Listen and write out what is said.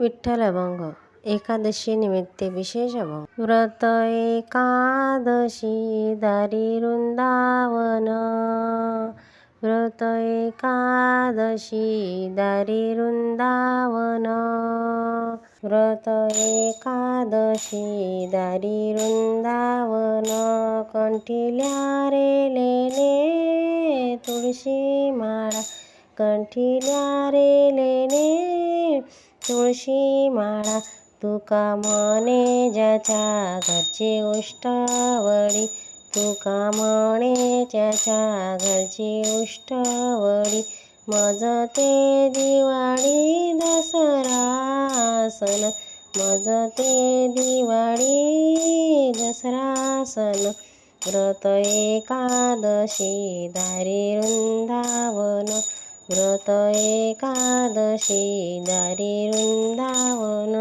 विठ्ठल अभंग एकादशी निमित्त विशेष अभंग व्रत एकादशी दारी वृंदावन. व्रत एकादशी दारी वृंदावन. व्रत एकादशी दारी वृंदावन. कंठिल्या रे लेणे तुळशी माळा. कंठिल्या रे लेणे तुळशी माळा तुका म्हणे ज्याच्या घरची उष्टावळी तुका म्हणे ज्याच्या घरची उष्टावळी. मज ते दिवाळी दसरा सण मज ते दिवाळी दसरा सण. व्रत एकादशी दारी वृंदावन ふろといかどしなりるんだおの。